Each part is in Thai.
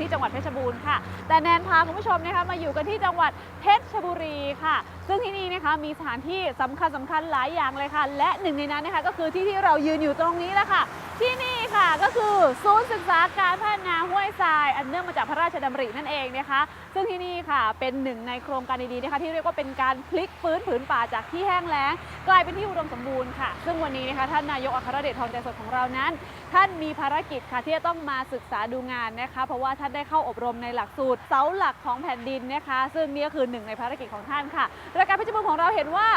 ที่จังหวัดเพชรบูรณ์ค่ะ แต่แนนพาคุณผู้ชมนะคะมาอยู่กันที่จังหวัดเพชรบุรีค่ะ ซึ่งที่นี่นะคะมีสถานที่สำคัญสำคัญหลายอย่างเลยค่ะ และหนึ่งในนั้นนะคะก็คือที่ที่เรายืนอยู่ตรงนี้แหละค่ะ ที่นี่ค่ะก็คือศูนย์ศึกษาการพัฒนาห้วยทราย อันเนื่องมาจากพระราชดำรินั่นเองนะคะ ซึ่งที่นี่ค่ะเป็นหนึ่งในโครงการดีๆนะคะที่เรียกว่าเป็นการพลิกฟื้นผืนป่าจากที่แห้งแล้ง กลายเป็นที่อุดมสมบูรณ์ค่ะ ซึ่งวันนี้นะคะท่านนายกอัครเดชทองใจสดของเรานั้น ท่านมีภารกิจค่ะที่จะต้องมาศึกษาดูงานนะคะ เพราะว่าท่านได้เข้าอบรมในหลักสูตรเสาหลักของแผ่นดินนะคะ ซึ่งนี่ก็คือหนึ่งในภารกิจของท่านค่ะรายการเพชรบูรของเราเห็นว่า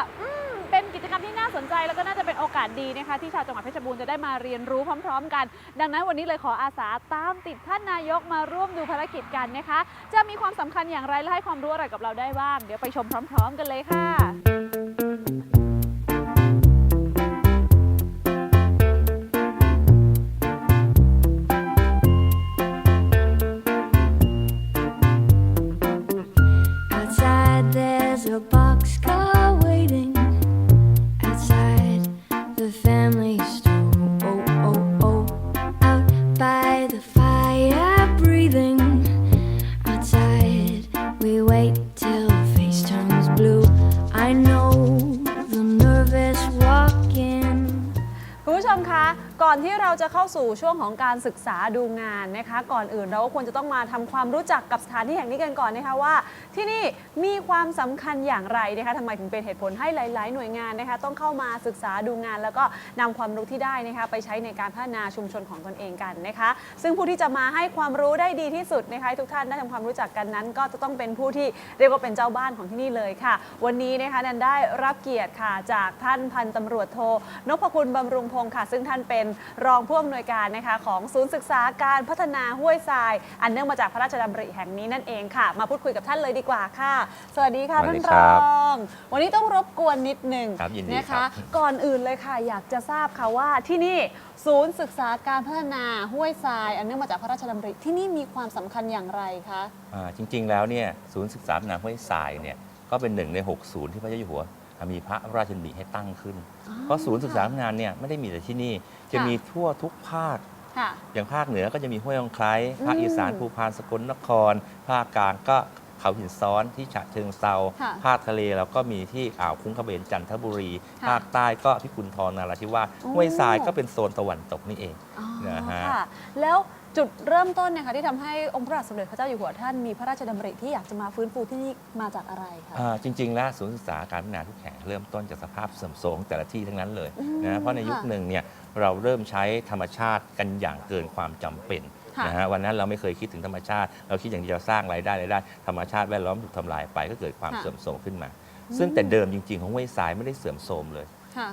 เป็นกิจกรรมที่น่าสนใจแล้วก็น่าจะเป็นโอกาสดีนะคะที่ชาวจังหวัดเพชรบูรณ์จะได้มาเรียนรู้พร้อม ๆ กัน ดังนั้นวันนี้เลยขออาสาตามติดท่านนายกมาร่วมดูภารกิจกันนะคะ จะมีความสำคัญอย่างไรและให้ความรู้อะไรกับเราได้บ้าง เดี๋ยวไปชมพร้อม ๆ กันเลยค่ะาจะเข้าสู่ช่วงของการศึกษาดูงานนะคะ ก่อนอื่นเราก็ควรจะต้องมาทำความรู้จักกับสถานที่แห่งนี้กันก่อนนะคะว่า ที่นี่มีความสำคัญอย่างไรนะคะทำไมถึงเป็นเหตุผลให้หลาย ๆ หน่วยงานนะคะ ต้องเข้ามาศึกษาดูงาน แล้วก็นำความรู้ที่ได้นะคะ ไปใช้ในการพัฒนาชุมชนของตนเองกันนะคะ ซึ่งผู้ที่จะมาให้ความรู้ได้ดีที่สุดนะคะทุกท่านได้ทำความรู้จักกันนั้น ก็จะต้องเป็นผู้ที่เรียกว่าเป็นเจ้าบ้านของที่นี่เลยค่ะ วันนี้นะคะนันได้รับเกียรติค่ะจากท่านพันตำรวจโทนพคุณบำรุงพงศ์ค่ะ ซึ่งท่านเป็นรองผู้อำนวยการนะคะของศูนย์ศึกษาการพัฒนาห้วยทราย อันเนื่องมาจากพระราชดำริแห่งนี้นั่นเองค่ะ มาพูดคุยกับท่านเลยดีกว่าค่ะ สวัสดีค่ะสวัท่าสนดีรครับอง วันนี้ต้องรบกวนนิดหนึ่งครับยินดีนะครัคะ บ ก่อนอื่นเลยค่ะ อยากจะทราบค่ะว่าที่นี่ศูนย์ศึกษาการพัฒนาห้วยทราย อันเนื่องมาจากพระราชดำริที่นี่มีความสำคัญอย่างไรคะ อ่าจริงๆ แล้วเนี่ยศูนย์ศึกษาพัฒนาห้วยทรายเนี่ยก็เป็นหนึ่งใน 6 ศูนย์ที่พระเจ้าอยู่หัว มีพระราชดำริให้ตั้งขึ้น เพราะศูนย์ศึกษาพัฒนาเนี่ยไม่ได้มีแต่ที่นี่ จะมีทั่วทุกภาค ค่ะ อย่างภาคเหนือก็จะมีห้วยองไคล้ภาคอืมอีสานภูพานสกลนคร ภาคกลางก็เขาหินซ้อนที่ฉะเชิงเซาค่ะภาคทะเลเราก็มีที่อ่าวคุ้งกระเบนจันทบุรี ค่ะภาคใต้ก็พิกุลทองนาราธิวาสโอ้ ห้วยทรายก็เป็นโซนตะวันตกนี่เอง อ๋อนะฮะ ค่ะ แล้ว จุดเริ่มต้นเนะคะที่ทำให้องค์พระบาทสมเด็จพระเจ้าอยู่หัวท่านมีพระราชดำริที่อยากจะมาฟื้นฟูที่นี่มาจากอะไรคะ อ่าจริง ๆ แล้วศูนย์ศึกษาการพัฒนาทุกแห่งเริ่มต้นจากสภาพเสื่อมโทรมแต่ละที่ทั้งนั้นเลยอืมนะเพราะในยุคค่ะหนึ่งเนี่ยเราเริ่มใช้ธรรมชาติกันอย่างเกินความจำเป็นค่ะนะฮะวันนั้นเราไม่เคยคิดถึงธรรมชาติ เราคิดอย่างเดียวสร้างรายได้รายได้ ธรรมชาติแวดล้อมถูกทำลายไปก็เกิดความค่ะ เสื่อมโทรมขึ้นมา ซึ่งแต่เดิมจริง ๆ ของห้วยทรายไม่ได้เสื่อมโทรมเลย ค่ะ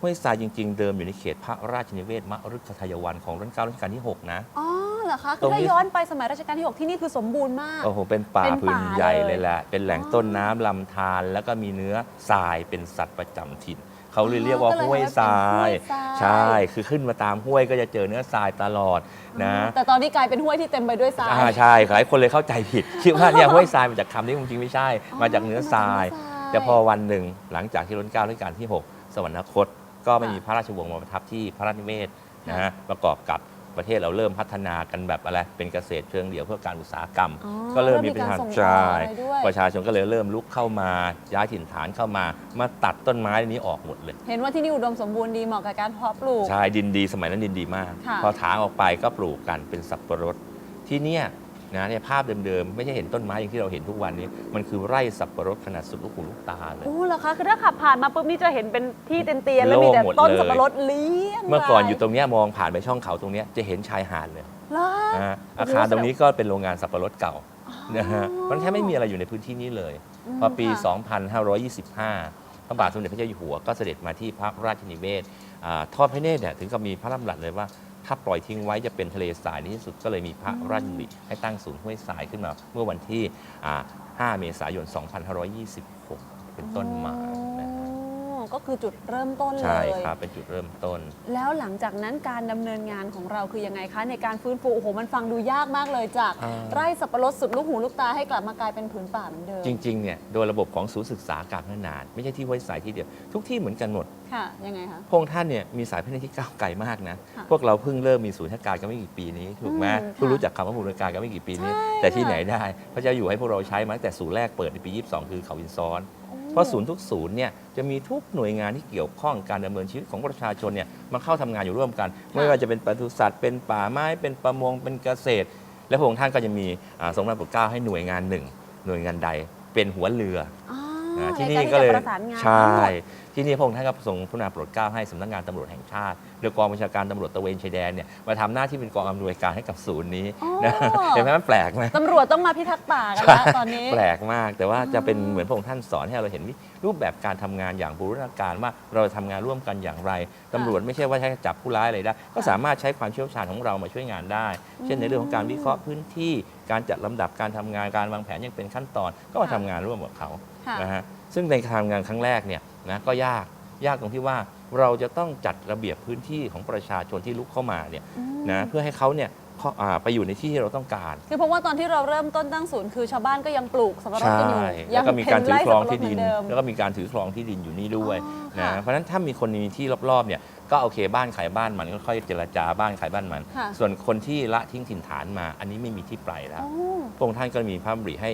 ห้วยทรายจริง ๆ เดิมอยู่ในเขตพระราชนิเวศมฤคทายวันของรัชกาลรัชกาลที่6นะ อ๋อ เหรอคะตคืรองนี้ ถ้าย้อนไปสมัยรัชกาลที่ 6 ที่นี่คือสมบูรณ์มาก โอ้โห เป็นป่าเป็นพื้นป่าใหญ่เลยเลยแหละ เป็นแหล่งอ๋อต้นน้ำลำธาร แล้วก็มีเนื้อทรายเป็นสัตว์ประจำถิ่น เขาเลยเรียกว่าก็เลยห้วยทราย เรียกว่าเป็นห้วยทราย ใช่ คือขึ้นมาตามห้วยก็จะเจอเนื้อทรายตลอดนะแต่ตอนนี้กลายเป็นห้วยที่เต็มไปด้วยทราย อ่าใช่ หลายคนเลยเข้าใจผิด คิดว่าเนี่ยห้วยทรายมาจากคำนี้จริงๆไม่ใช่ อ๋อมาจากเนื้อทราย มาจากเนื้อทรายแต่พอวันหนึ่งหลังจากที่รัชกาลรัชกาลที่ 6 สวรรคต ก็ไม่ค่ะมีพระราชวงศ์มาประทับที่พระราชนิเวศนะค่ะฮะ ประกอบกับ ประเทศเราเริ่มพัฒนากันแบบอะไรเป็นเกษตรเชิงเดี่ยวเพื่อการอุตสาหกรรม อ๋อก็เริ่มมีเริ่มมีการส่งต่อใช่อะไรด้วย ประชาชนก็เลยเริ่มลุกเข้ามาย้ายถิ่นฐานเข้ามา มาตัดต้นไม้นี้ออกหมดเลย เห็นว่าที่นี่อุดมสมบูรณ์ดีเหมาะกับการเพาะปลูก ใช่ดินดีสมัยนั้นดินดีมาก ค่ะ พอถางออกไปก็ปลูกกันเป็นสับปะรดที่เนี่ย นะเนี่ยภาพเดิมๆ ไม่ใช่เห็นต้นไม้อย่างที่เราเห็นทุกวันนี้ มันคือไร่สับปะรดขนาดสุดลูกหูลูกตาเลย โอ้เหรอคะคือถ้าขับผ่านมาปุ๊บนี่จะเห็นเป็นที่เตียนๆแล้วมีแต่โล่งหมดต้นเลยสับปะรดเลี้ยงเมื่อก่อนรายอยู่ตรงเนี้ยมองผ่านไปช่องเขาตรงเนี้ยจะเห็นชายหาดเลยเหรอนะฮะโอ้โหอาคารตรงนี้ก็เป็นโรงงานสับปะรดเก่านะฮะมันแทบไม่มีอะไรอยู่ในพื้นที่นี้เลยมพอปีค่ะ2525 พระบาทสมเด็จพระเจ้าอยู่หัวก็เสด็จมาที่พระราชนิเวศอ่าทอดพระเนตรเนี่ยถึงกับมีพระราชดำรัสเลยว่า ถ้าปล่อยทิ้งไว้จะเป็นทะเลทรายในที่สุดก็เลยมีพระราชดำริให้ตั้งศูนย์ห้วยทรายขึ้นมา เมื่อวันที่อ่า5เมษายน 2526 เป็นต้นมานะฮะอ๋อก็คือจุดเริ่มต้นเลใช่ยครับ เป็นจุดเริ่มต้น แล้วหลังจากนั้นการดำเนินงานของเราคือยังไงคะ ในการฟื้นฟู โอ้โห มันฟังดูยากมากเลยจาก อ่า ไร่สับปะรดสุดลูกหูลูกตาให้กลับมากลายเป็นผืนป่าเหมือนเดิม จริงๆเนี่ยโดยระบบของศูนย์ศึกษาการพัฒนาไม่ใช่ที่ห้วยทรายที่เดียว ทุกที่เหมือนกันหมด ค่ะยังไงคะ พระองค์ท่านเนี่ยมีสายพระเนตรที่ก้าวไกลมากนะ ค่ะพวกเราเพิ่งเริ่มมีศูนย์ราชการกันไม่กี่ปีนี้ถูกไหมอืมเพิ่งค่ะรู้จักคำว่าศูนย์ราชการกันไม่กี่ปีนี้ ใช่แต่ที่ค่ะ ไหนได้ พระเจ้าอยู่ให้พวกเราใช้มาตั้งแต่ศูนย์แรกเปิดในปี 22 คือเขาวินซ้อน เพราะศูนย์ทุกศูนย์เนี่ยจะมีทุกหน่วยงานที่เกี่ยวข้องการดำเนินชีวิตของประชาชนเนี่ยมาเข้าทำงานอยู่ร่วมกัน ไม่ว่าจะเป็นปศุสัตว์เป็นป่าไม้เป็นประมงเป็นเกษตร และพระองค์ท่านก็จะมีอ่าทรงรับโปรดเกล้าให้หน่วยงานหนึ่งหน่วยงานใดเป็นหัวเรือ อ๋อ อ่าในที่การนี่ที่ก็จะเลยประสานงานใช่ทั้งหมด ที่นี่พระองค์ท่านก็ทรงพระนามโปรดเกล้าให้สำนักงานตำรวจแห่งชาติหรือกองบัญชาการตำรวจตระเวนชายแดนเนี่ยมาทำหน้าที่เป็นกองอำนวยการให้กับศูนย์นี้อ๋อนะเห็นไหมมันแปลกไหม ตำรวจต้องมาพิทักษ์ป่ากันแล้วตอนนี้ แปลกมาก แต่ว่าจะเป็นเหมือนพระองค์ท่านสอนให้เราเห็นวิรูปแบบการทำงานอย่างบูรณาการว่าเราทำงานร่วมกันอย่างไรตำรวจไม่ใช่ว่าใช้จับผู้ร้ายอะไรได้ ก็สามารถใช้ความเชี่ยวชาญของเรามาช่วยงานได้ เช่นในเรื่องของการวิเคราะห์พื้นที่ การจัดลำดับการทำงานการวางแผนยังเป็นขั้นตอน ก็มาทำงานร่วมกับเขาค่ะ นะฮะซึ่งในการทำงานครั้งแรกเนี่ยนะก็ยากยากตรงที่ว่าเราจะต้องจัดระเบียบพื้นที่ของประชาชนที่ลุกเข้ามาเนี่ยนะเพื่อให้เขาเนี่ยเข้าอ่าไปอยู่ในที่ที่เราต้องการ คือเพราะว่าตอนที่เราเริ่มต้นตั้งศูนย์คือชาวบ้านก็ยังปลูกสับปะรดใช่กันอยู่แล้วก็มีการถือครองที่เห็ดินไร่สับปะรดเหมือเมแล้วก็มีการถือครองที่ดินอยู่นี่ด้วยอ๋อนะ ค่ะเพราะฉะนั้นถ้ามีคนมีที่รอบๆเนี่ยก็โอเคบ้านขายบ้านมันก็ค่อยเจรจาบ้านขายบ้านมัน ค่ะ ส่วนคนที่ละทิ้งถิ่นฐานมา อันนี้ไม่มีที่ไปแล้วอ๋อพระองค์ท่านก็มีพระดำริให้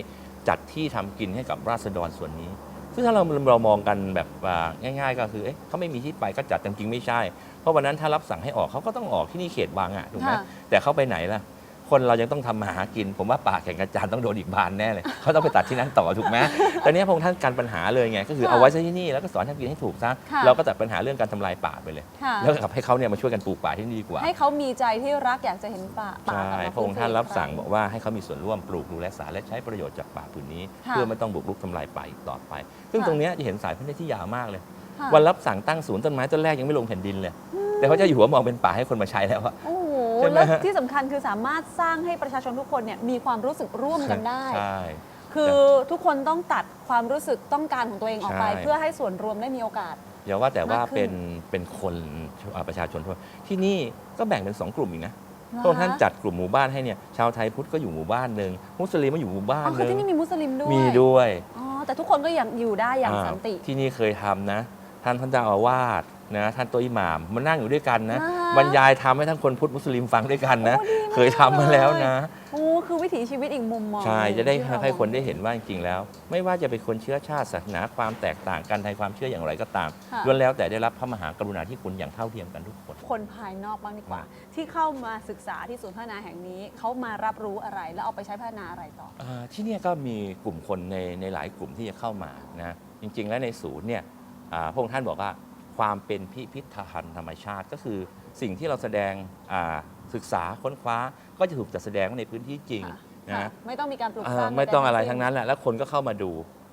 จัดที่ทำกินให้กับราษฎรส่วนนี้ ซึ่งถ้าเราเรามองกันแบบว่าง่าย ๆ ก็คือเอ๊ะเขาไม่มีที่ไปก็จัดแต่จริงๆไม่ใช่ เพราะวันนั้นถ้ารับสั่งให้ออกเขาก็ต้องออกที่นี่เขตบางอะถูกไหมค่ะแต่เขาไปไหนล่ะ คนเรายังต้องทำมาหากิน ผมว่าป่าแข่งกระจานต้องโดนอีกบานแน่เลยเขาต้องไปตัดที่นั่นต่อถูกไหมตอนนี้พระองค์ท่านการปัญหาเลยไงก็คือค่ะเอาไว้ซะที่นี่แล้วก็สอนทำกินให้ถูกซะค่ะเราก็ตัดปัญหาเรื่องการทำลายป่าไปเลย ค่ะ แล้วก็กลับให้เขาเนี่ยมาช่วยกันปลูกป่าที่นี่ดีกว่าให้เขามีใจที่รักอยากจะเห็นป่าป่าใช่กลับมาพระองค์ท่านฟื้รับสั่งฟูบอกว่าให้เขามีส่วนร่วมปลูกดูแลสารและใช้ประโยชน์จากป่าผืนนี้ ค่ะ เพื่อไม่ต้องบุกรุกทำลายป่าอีกต่อไป ซึ่งค่ะตรงเนี้ยจะเห็นสายพันธุ์ที่ยาวมากเลย ค่ะวันรับสั่งตั้งศูนย์ต้นไม้ต้นแรกยังไม่ลงแผ่นดินเลย แต่พระเจ้าอยู่หัวมองเป็นป่าให้คนมาใช้แล้วอะโอ้โห ใช่ไหมแล้วฮะ ที่สำคัญคือสามารถสร้างให้ประชาชนทุกคนเนี่ยมีความรู้สึกร่วมกันได้ ใช่ คือทุกคนต้องตัดความรู้สึกต้องการของตัวเองออกไป ใช่ เพื่อให้ส่วนรวมได้มีโอกาส อย่าว่าแต่ว่ามากขึ้นเป็นเป็นคนอ่าประชาชนทั่วที่นี่ก็แบ่งเป็นสองกลุ่มอีกนะเหรอพระองค์ท่านจัดกลุ่มหมู่บ้านให้เนี่ยชาวไทยพุทธก็อยู่หมู่บ้านหนึ่งมุสลิมก็อยู่หมู่บ้าอ๋นอหคือนึ่งที่นี่มีมุสลิมด้วยมีด้วย อ๋อแต่ทุกคนก็ยังอยู่ได้อย่างอ่าสันติ ที่นี่เคยทำนะ ท่านท่านเจ้าอาวาส นะท่านตัวอิหม่ามมานั่งอยู่ด้วยกันนะอ่าบรรยายทำให้ทั้งคนพุทธมุสลิมฟังด้วยกันนะ โอ้ดีมากเคยทำมาแล้วนะโอ้คือวิถีชีวิตอีกมุมมองใช่หนึ่งจะได้ที่เราให้คนได้มองเห็นว่าจริงๆแล้ว ไม่ว่าจะเป็นคนเชื้อชาติศาสนาความแตกต่างกันในความเชื่ออย่างไรก็ตามค่ะล้วนแล้วแต่ได้รับพระมหากรุณาธิคุณอย่างเท่าเทียมกันทุกคน คนภายนอกบ้างดีกว่าว่า ที่เข้ามาศึกษาที่ศูนย์พัฒนาแห่งนี้เขามารับรู้อะไรแล้วเอาไปใช้พัฒนาอะไรต่อ อ่าที่เนี่ยก็มีกลุ่มคนในในหลายกลุ่มที่จะเข้ามานะจริงๆ แล้วในศูนย์เนี่ยอ่าพระองค์ท่านบอกว่า ความเป็นพิพิธภัณฑ์ธรรมชาติ ก็คือสิ่งที่เราแสดงอ่าศึกษาค้นคว้าก็จะถูกจัดแสดงไว้ในพื้นที่จริงค่ะนะค่ะไม่ต้องมีการปลูกอ่าสร้างไม่ต้องอะไรใดๆทั้งนั้นแหละแล้วคนก็เข้ามาดู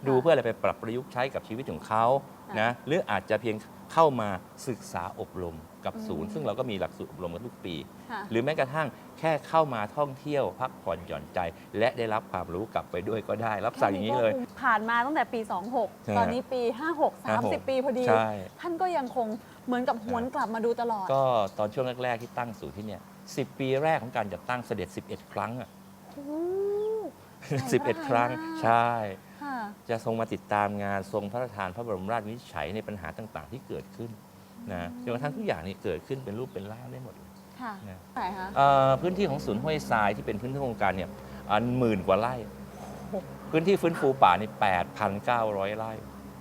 ดูค่ะเพื่ออะไรไปปรับประยุกต์ใช้กับชีวิตของเขานะหรืออาจจะเพียงเข้ามาศึกษาอบรมกับศูนย์ ซึ่งเราก็มีหลักสูตรอบรมกันทุกปีค่ะหรือแม้กระทั่งแค่เข้ามาท่องเที่ยวพักผ่อนหย่อนใจ และได้รับความรู้กลับไปด้วยก็ได้ รับสั่งอย่างนี้เลยแค่ก็ผ่านมาตั้งแต่ปีใช่26 ตอนนี้ปี 56 30 ปีพอดีใช่ท่านก็ยังคงเหมือนกับหวนกลับมาดูตลอด ก็ตอนช่วงแรก ๆ ที่ตั้งศูนย์ที่เนี่ยสิปีแรกของการจัดตั้งเสด็จ 11 ครั้งอะโอ้11 ครั้งมากใช่ค่ะ จะทรงมาติดตามงานทรงพระราชทานพระบรมราชวินิจฉัยในปัญหาต่างๆ ที่เกิดขึ้นนะจนกระทั่งทุกอย่างนี่เกิดขึ้นเป็นรูปเป็นร่างได้หมดเลยค่ะนะไหนคะเอ่อพื้นที่ของศูนย์ห้วยทรายที่เป็นพื้นที่โครงการเนี่ยอันหมื่นกว่าไร่ พื้นที่ฟื้นฟูป่านี่8,900 ไร่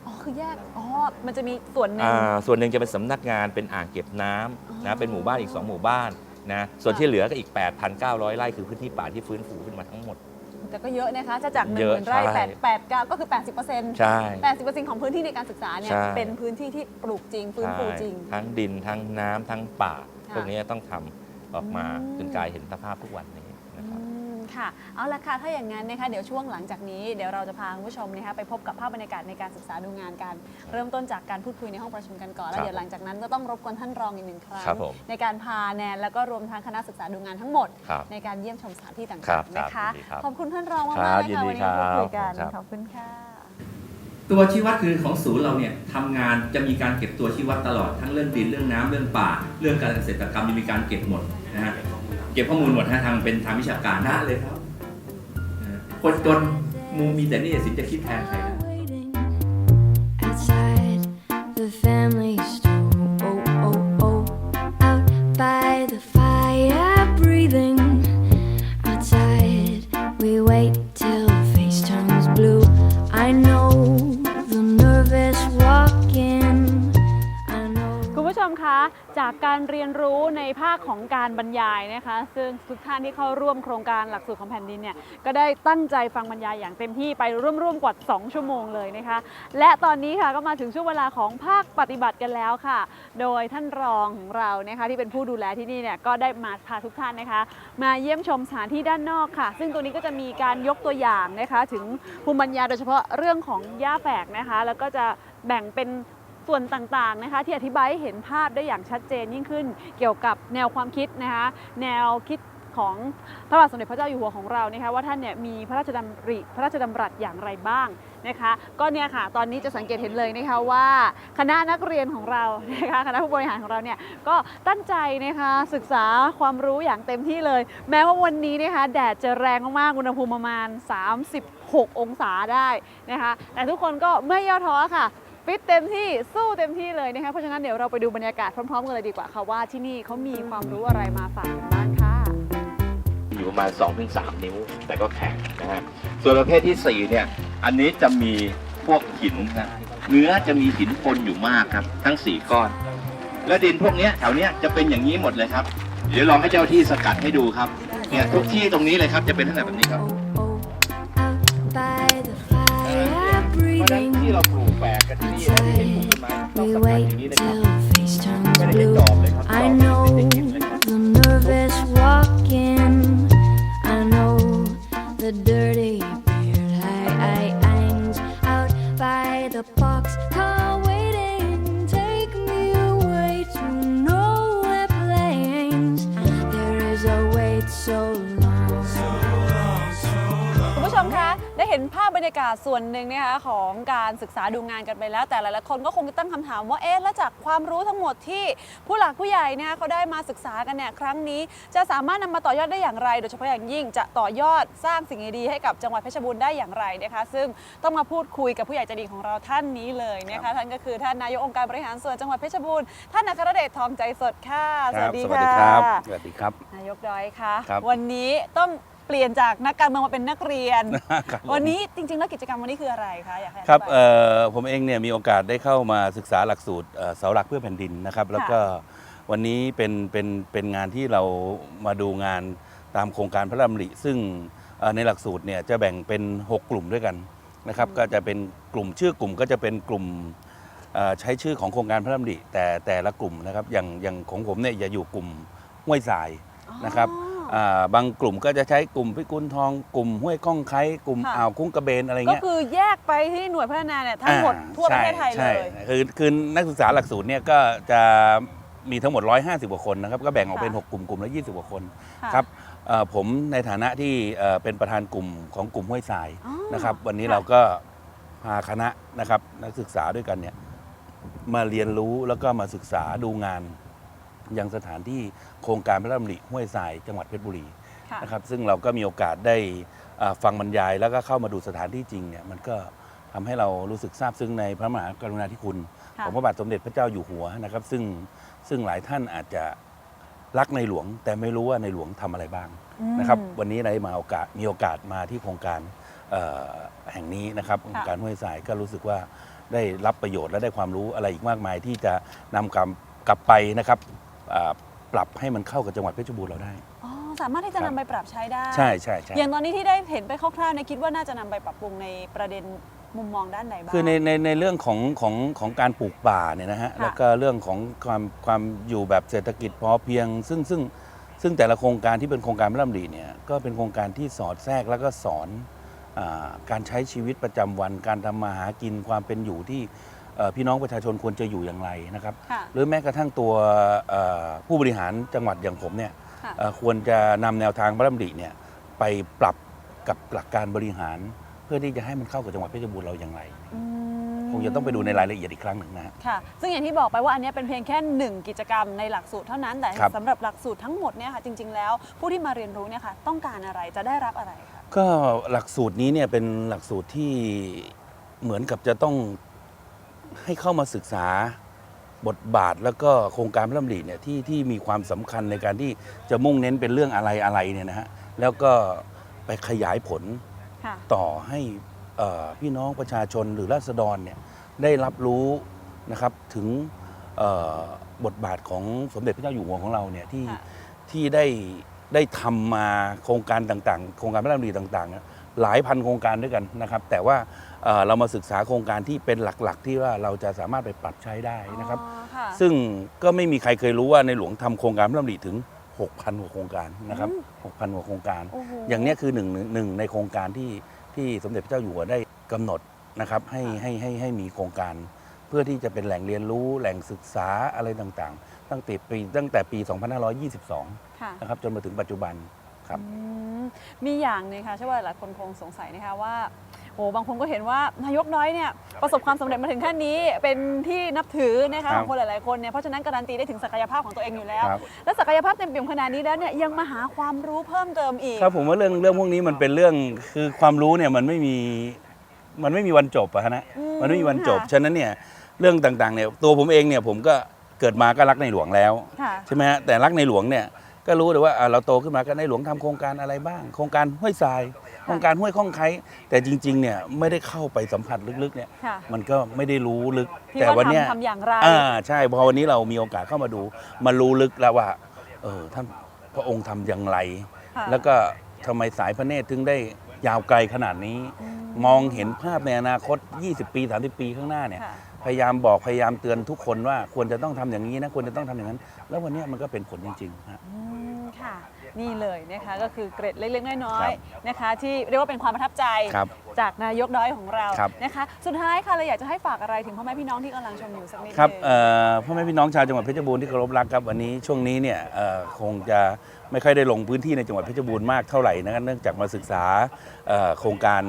อ๋อคือแยกอ๋อมันจะมีส่วนหนึ่ง อ่าส่วนหนึ่งจะเป็นสำนักงานเป็นอ่างเก็บน้อ๋อำนะเป็นหมู่บ้านอีก 2 หมู่บ้านนะส่วนที่เหลือก็อีก 8,900 ไร่คือพื้นที่ป่าที่ฟื้นฟูขึ้นมาทั้งหมด แต่ก็เยอะนะคะจะจากหนึ่เยงหอะมื่นไร่ใช่แปดแปดเก้าก็คือ 80เปอร์เซ็นต์ใช่แปดสิบเปอร์เซ็นต์ของพื้นที่ในการศึกษาเนี่ยใช่ เป็นพื้นที่ที่ปลูกจริงฟื้นฟูจริง ใช่ทั้งดินทั้งน้ำทั้งป่า ค่ะพวกนี้ต้องทำออกมาอืม จนกลายเห็นสภาพทุกวันนี้นะครับอืม ค่ะ เอาละค่ะ ถ้าอย่างนั้นนะคะ เดี๋ยวช่วงหลังจากนี้ เดี๋ยวเราจะพาคุณผู้ชมนะคะไปพบกับภาพบรรยากาศในการศึกษาดูงานกัน เริ่มต้นจากการพูดคุยในห้องประชุมกันก่อน แล้วครับเดี๋ยวหลังจากนั้นก็ต้องรบกวนท่านรองอีกหนึ่งครั้งครับผมในการพาแนนแล้วก็รวมทั้งคณะศึกษาดูงานทั้งหมดครับในการเยี่ยมชมสถานที่ต่าครังบๆนะคะครับยินดีครับขอบคุณท่านรองมากครัๆบเลยค่ะยิวันนดีนี้มาพูดคุยกันครับขอบคุณค่ะ ตัวชี้วัดคือของศูนย์เราเนี่ยทำงานจะมีการเก็บตัวชี้วัดตลอดทั้งเรื่องดินเรื่องน้ำเรื่องป่า เรื่องการเกษตรกรรมจะมีการเก็บหมดนะฮะ เก็บข้อมูลหมดฮะทางเป็นทางวิชาการนะเลยครับคนจนมูมีแต่นี่สินจะคิดแทนใคร the family store. Oh, oh, oh, out by the fire. าคของการบรรยายนะคะ ซึ่งทุกท่านที่เข้าร่วมโครงการหลักสูตรของแผ่นดินเนี่ยก็ได้ตั้งใจฟังบรรยายอย่างเต็มที่ไปร่วมๆกว่า 2 ชั่วโมงเลยนะคะ และตอนนี้ค่ะก็มาถึงช่วงเวลาของภาคปฏิบัติกันแล้วค่ะ โดยท่านรองของเรานะคะที่เป็นผู้ดูแลที่นี่เนี่ยก็ได้มาพาทุกท่านนะคะ มาเยี่ยมชมสถานที่ด้านนอกค่ะ ซึ่งตัวนี้ก็จะมีการยกตัวอย่างนะคะ ถึงภูมิปัญญาโดยเฉพาะเรื่องของหญ้าแฝกนะคะ แล้วก็จะแบ่งเป็น ส่วนต่างๆนะคะที่อธิบายให้เห็นภาพได้อย่างชัดเจนยิ่งขึ้น เกี่ยวกับแนวความคิดนะคะแนวคิดของพระบาทสมเด็จพระเจ้าอยู่หัวของเรานะคะว่าท่านเนี่ยมีพระราชดำริพระราชดำรัสอย่างไรบ้างนะคะก็เนี่ยค่ะตอนนี้จะสังเกตเห็นเลยนะคะว่าคณะนักเรียนของเรานะคะคณะผู้บริหารของเราเนี่ยก็ตั้งใจนะคะศึกษาความรู้อย่างเต็มที่เลย แม้ว่าวันนี้นะคะแดดจะแรงมากๆอุณหภูมิประมาณ 36 องศาได้นะคะแต่ทุกคนก็ไม่ย่อท้อค่ะ ฟิตเต็มที่สู้เต็มที่เลยนะคะเพราะฉะนั้นเดี๋ยวเราไปดูบรรยากาศพร้อมๆกันเลยดีกว่าค่ะว่าที่นี่เขามีความรู้อะไรมาฝากกันบ้างค่ะอยู่ประมาณ 2-3 นิ้ว แต่ก็แข็งนะฮะส่วนประเภทที่ 4 เนี่ย อันนี้จะมีพวกหินนะเนื้อจะมีหินปนอยู่มากครับ ทั้ง 4 ก้อน และดินพวกเนี้ยแถวเนี้ยจะเป็นอย่างนี้หมดเลยครับ เดี๋ยวลองให้เจ้าที่สกัดให้ดูครับเนี่ยทุกที่ตรงนี้เลยครับจะเป็นลักษณะแบบนี้ครับ Oh, oh, out by the เพ fire, ราะฉะนั้นที่ breathing. เราปลูกแฝกกัน ที่นี่นะที่เห็นปลูกต้นไม้ต้อง We สำคัญ wait อย่างนี้เลยครับ till face turns ไม่ได้เป็น blue. ดอกเลยครับด I อก know ไม่ได้กินเลยครับ the nervous walking. รรยากาศส่วนหนึ่งนะคะของการศึกษาดูงานกันไปแล้ว แต่หลายๆคนก็คงจะตั้งคำถามว่าเอ๊ะแล้วจากความรู้ทั้งหมดที่ผู้หลักผู้ใหญ่เนี่ยเขาได้มาศึกษากันเนี่ยครั้งนี้ จะสามารถนำมาต่อยอดได้อย่างไร โดยเฉพาะอย่างยิ่งจะต่อยอดสร้างสิ่งดีๆให้กับจังหวัดเพชรบูรณ์ได้อย่างไรนะคะ ซึ่งต้องมาพูดคุยกับผู้ใหญ่ใจดีของเราท่านนี้เลยนะคะท่านก็คือท่านนายกองค์การบริหารส่วนจังหวัดเพชรบูรณ์ท่านอัครเดชทองใจสดค่ะสวัสดีสวัสค่ะดีครับสวัสดีครับนายกดอยค่ะครับวันนี้ต้อง เปลี่ยนจากนักการเมืองมาเป็นนักเรียน ครับผม วันนี้จริง ๆ แล้วกิจกรรมวันนี้คืออะไรคะอยากให้อธิครับาย เอ่อผมเองเนี่ยมีโอกาสได้เข้ามาศึกษาหลักสูตรเอ่อเสาหลักเพื่อแผ่นดินนะครับ แล้วก็วันนี้เป็นเป็นเป็นงานที่เรามาดูงานตามโครงการพระราชดำริซึ่งเอ่อในหลักสูตรเนี่ยจะแบ่งเป็น 6 กลุ่มด้วยกันนะครับ ก็จะเป็นกลุ่มชื่อกลุ่มก็จะเป็นกลุ่มเอ่อใช้ชื่อของโครงการพระราชดำริแต่แต่ละกลุ่มนะครับอย่างอย่างของผมเนี่ยจะอยู่กลุ่มห้วยทรายนะครับ อ๋อาบางกลุ่มก็จะใช้กลุ่มพิกุลทอง กลุ่มห้วยข้องไคร้กลุ่มค่ะ อ่าวคุ้งกระเบนอะไรก็เงี้ยคือแยกไปที่หน่วยพัฒนาเนี่ยทั้งหมดอ่าทั่วประเทศไทยเลใช่ย ใช่คือคือนักศึกษาหลักสูตรเนี่ยก็จะมีทั้งหมด 150กว่าคนนะครับ ก็แบ่งออกเป็น ค่ะ 6 กลุ่มกลุ่มละ 20กว่าคนค่ะครับเอ่อผมในฐานะที่เอ่อเป็นประธานกลุ่มของกลุ่มห้วยทราย อ๋อ นะครับวันนี้ค่ะ เราก็พาคณะนะครับนักศึกษาด้วยกันเนี่ยมาเรียนรู้แล้วก็มาศึกษาดูงาน ยังสถานที่โครงการพระราชดำริห้วยทรายจังหวัดเพชรบุรีค่ะ นะครับซึ่งเราก็มีโอกาสได้อ่าฟังบรรยายแล้วก็เข้ามาดูสถานที่จริงเนี่ยมันก็ทำให้เรารู้สึกซาบซึ้งในพระมหากรุณาธิคุณ ค่ะ ของพระบาทสมเด็จพระเจ้าอยู่หัวนะครับ ซึ่งซึ่งหลายท่านอาจจะรักในหลวง แต่ไม่รู้ว่าในหลวงทำอะไรบ้าง อืม นะครับวันนี้ได้มาโอกาสมีโอกาสมาที่โครงการเอ่อแห่งนี้นะครับโครงการห้วยทรายก็รู้สึกว่าได้รับประโยชน์และได้ความรู้อะไรอีกมากมายที่จะนำกลับกลับไปนะครับอ่า ปรับให้มันเข้ากับจังหวัดเพชรบูรณ์เราได้ อ๋อสามารถที่จะครันำบไปปรับใช้ได้ ใช่ใช่ใช่อย่างตอนนี้ที่ได้เห็นไปคร่าวๆเนี่ยคิดว่าน่าจะนำไปปรับปรุงในประเด็นมุมมองด้านไหนบ้าง คือในในในเรื่องของของของการปลูกป่าเนี่ยนะฮะค่ะ แล้วก็เรื่องของความความอยู่แบบเศรษฐกิจพอเพียง ซึ่งซึ่งซึ่งแต่ละโครงการที่เป็นโครงการพระราชดำริเนี่ยก็เป็นโครงการที่สอดแทรกแล้วก็สอนอาการใช้ชีวิตประจำวัน การทำมาหากินความเป็นอยู่ที่เอ่อ พี่น้องประชาชนควรจะอยู่อย่างไรนะครับค่ะหรือแม้กระทั่งตัวเอ่อผู้บริหารจังหวัดอย่างผมเนี่ยค่ะเอ่อควรจะนำแนวทางพระราชดำริเนี่ยไปปรับกับหลักการบริหาร เพื่อที่จะให้มันเข้ากับจังหวัดเพชรบูรณ์เราอย่างไรอืมคงจะต้องไปดูในรายละเอียดอีกครั้งหนึ่งนะฮะค่ะ ซึ่งอย่างที่บอกไปว่าอันเนี้ยเป็นเพียงแค่หนึ่งกิจกรรมในหลักสูตรเท่านั้น แต่ครับสำหรับหลักสูตรทั้งหมดเนี่ยค่ะจริง ๆ แล้วผู้ที่มาเรียนรู้เนี่ยค่ะต้องการอะไรจะได้รับอะไรคะก็หลักสูตรนี้เนี่ยเป็นหลักสูตรที่เหมือนกับจะต้อง ให้เข้ามาศึกษาบทบาทแล้วก็โครงการพระราชดำริเนี่ยที่ที่มีความสำคัญในการที่จะมุ่งเน้นเป็นเรื่องอะไรอะไรเนี่ยนะฮะแล้วก็ไปขยายผลค่ะ ต่อให้เอ่อพี่น้องประชาชนหรือราษฎรเนี่ยได้รับรู้นะครับถึงเอ่อบทบาทของสมเด็จพระเจ้าอยู่หัวของเราเนี่ยที่ ค่ะ ที่ได้ได้ทำมาโครงการต่างๆ โครงการพระราชดำริต่างๆเนี่ย หลายพันโครงการด้วยกันนะครับ แต่ว่าเอ่อเรามาศึกษาโครงการที่เป็นหลักๆ ที่ว่าเราจะสามารถไปปรับใช้ได้นะครับ อ๋อค่ะซึ่งก็ไม่มีใครเคยรู้ว่าในหลวงทำโครงการพระราชดำริถึง 6,000กว่าโครงการนะครับ6,000กว่าโครงการโอ้โห อย่างเนี้ยคือหนึ่งหนึ่งในโครงการที่ที่สมเด็จพระเจ้าอยู่หัวได้กำหนดนะครับให้ให้ให้ให้มีโครงการ เพื่อที่จะเป็นแหล่งเรียนรู้แหล่งศึกษาอะไรต่างๆ ตั้งแต่ปีตั้งแต่ปี 2522 ค่ะ นะครับจนมาถึงปัจจุบัน ครับ อืมมีอย่างหนึงค่ะเชื่อว่าหลายคนคงสงสัยนะคะว่าโอ้บางคนก็เห็นว่านายกน้อยเนี่ยประสบความสำเร็จมาถึงขั้นนี้เป็นที่นับถือนะคะครัขบองคนหลายๆคนเนี่ยเพราะฉะนั้นการันตีได้ถึงศักยภาพของตัวเองอยู่แล้ว ครับ และศักยภาพเต็มเปี่ยมขนาดนี้แล้วเนี่ยยังมาหาความรู้เพิ่มเติมอีก ครับผมว่าเรื่องเรื่องพวกนี้มันเป็นเรื่องคือความรู้เนี่ยมันไม่มีมันไม่มีวันจบอะนะอืมมันไม่มีวันจบค่ะ ฉะนั้นเนี่ยเรื่องต่างๆเนี่ยตัวผมเองเนี่ยผมก็เกิดมาก็รักในหลวงแล้ว ค่ะ ใช่ไหมฮะแต่รักในหลวงเนี่ย ก็รู้เลยว่าอ่าเราโตขึ้นมาก็ในหลวงทำโครงการอะไรบ้าง โครงการห้วยทราย โครงการห้วยข้องไคแต่จริงๆเนี่ยไม่ได้เข้าไปสัมผัสลึกๆเนี่ยค่ะมันก็ไม่ได้รู้ลึกที่แต่ว่าวันเนี้ยทำทำอย่างไรอ่าใช่พอวันนี้เรามีโอกาสเข้ามาดูมารู้ลึกแล้วว่าเออท่านพระองค์ทำอย่างไรค่ะแล้วก็ทำไมสายพระเนตรถึงได้ ยาวไกลขนาดนี้ มองเห็นภาพในอนาคต 20 ปี 30 ปีข้างหน้าเนี่ยค่ะ พยายามบอกพยายามเตือนทุกคนว่าควรจะต้องทำอย่างนี้นะควรจะต้องทำอย่างนั้น แล้ววันเนี้ยมันก็เป็นผลจริงๆฮะ อืมค่ะนี่เลยนะคะก็คือเกร็ดเล็กๆน้อครัยบๆนะคะ ที่เรียกว่าเป็นความประทับใจครับจากนายกน้อยของเราครับ นะคะ สุดท้ายค่ะเราอยากจะให้ฝากอะไรถึงพ่อแม่พี่น้องที่กำลังชมอยู่สักนิดครับนึงเอ่อพ่อแม่พี่น้องชาวจังหวัดเพชรบูรณ์ที่เคารพรักครับวันนี้ช่วงนี้เนี่ยเอ่อคงจะไม่ค่อยได้ลงพื้นที่ในจังหวัดเพชรบูรณ์มากเท่าไหร่นะครับเนื่องจากมาศึกษาโครงการ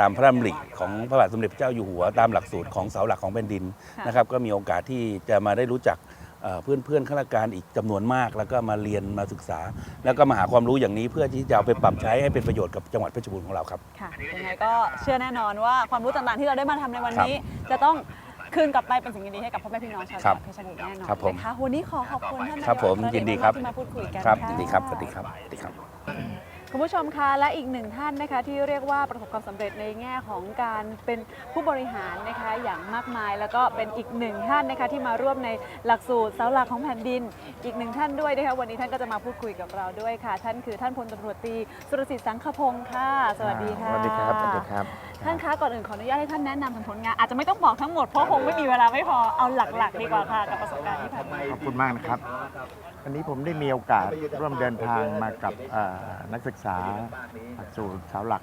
ตามพระดำริของพระบาทสมเด็จพระเจ้าอยู่หัวตามหลักสูตรของเสาหลักของแผ่นดินนะครับก็มีโอกาสที่จะมาได้รู้จักเพื่อนเพื่อนข้าราชการอีกจำนวนมาก แล้วก็มาเรียนมาศึกษา แล้วก็มาหาความรู้อย่างนี้เพื่อที่จะเอาไปปรับใช้ให้เป็นประโยชน์กับจังหวัดเพชรบูรณ์ของเราครับค่ะยังไงก็เชื่อแน่นอนว่าความรู้ต่างๆที่เราได้มาทำในวันนี้จะต้อง คืนกลับไปเป็นสิ่งดีๆให้กับพ่อแม่พี่น้องชาวจังหวัดเพชรบูรณ์แน่นอนครับผมนะคะวันนี้ขอขอบคุณท่านนายกครับผมพะยินดีครับที่มาพูดคุยกันครับะยินดีครับสวัสดีครับสวัสดีครับคุณผู้ชมคะและอีกหนึ่งท่านนะคะที่เรียกว่าประสบความสำเร็จในแง่ของการเป็นผู้บริหารนะคะอย่างมากมาย แล้วก็เป็นอีกหนึ่งท่านนะคะที่มาร่วมในหลักสูตรเสาหลักของแผ่นดิน อีกหนึ่งท่านด้วยนะคะวันนี้ท่านก็จะมาพูดคุยกับเราด้วยค่ะ ท่านคือท่านพลตำรวจตรีสุรสิทธิ์สังขพงศ์ค่ะ สวัสดีค่ะสวัสดีครับสวัสดีครับ ท่านคะก่อนอื่นขออนุญาตให้ท่านแนะนำถึงผลงานอาจจะไม่ต้องบอกทั้งหมดเพราะคงไม่มีเวลาไม่พอเอาหลักๆดีกว่าค่ะกับประสบการณ์ที่ผ่านมาขอบคุณมากนะครับ วันนี้ผมได้มีโอกาสร่วมเดินทางมากับเอ่อนักศึกษาหลักสูตรเสาหลัก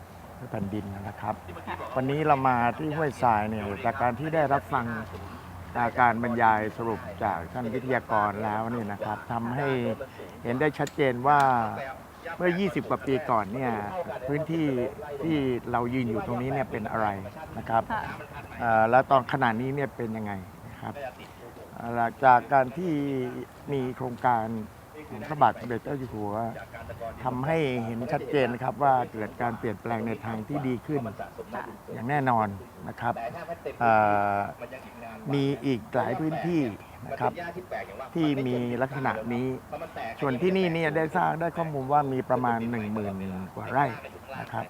แผ่นดินนะครับ วันนี้เรามาที่ห้วยทรายเนี่ยจากการที่ได้รับฟังการบรรยายสรุปจากท่านวิทยากรแล้วเนี่ยนะครับทำให้เห็นได้ชัดเจนว่า เมื่อ 20 กว่าปีก่อนเนี่ยพื้นที่ที่เรายืนอยู่ตรงนี้เนี่ยเป็นอะไรนะครับค่ะ เอ่อแล้วตอนขนาดนี้เนี่ยเป็นยังไงนะครับเอ่อหลังจากการที่มีโครงการ ของพระบาทสมเด็จเจ้าอยู่หัวทำให้เห็นชัดเจนนะครับว่าเกิดการเปลี่ยนแปลงในทางที่ดีขึ้น อย่างแน่นอนนะครับเอ่อมีอีกหลายพื้นที่นะครับที่มีลักษณะนี้ ส่วนที่นี่เนี่ยได้สร้างได้ข้อมูลว่ามีประมาณ 1 0,000 กว่าไร่นะครับ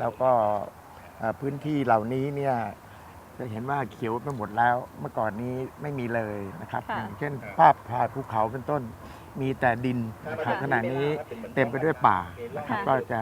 แล้วก็เอ่อพื้นที่เหล่านี้เนี่ยจะเห็นว่าเขียวไปหมดแล้ว เมื่อก่อนนี้ไม่มีเลยนะครับค่ะอย่างเช่นภาพถ่ายภูเขาเป็นต้น มีแต่ดินนะครับค่ะขณะนี้เต็มไปด้วยป่านะครับค่ะก็จะ